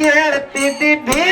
ಕೇಳ್ತಿದ್ದೀವಿ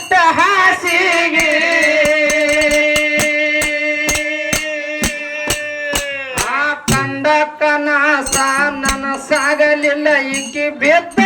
ಹಚ್ಚಬೇಕ ಹಾಸಿಗೆ. ಆ ಕಂಡ ಕನಸ ನನ್ನ ಸಾಗಲಿಲ್ಲ ಬಿದ್ದಾಳ ಪಾಸಿಗೆ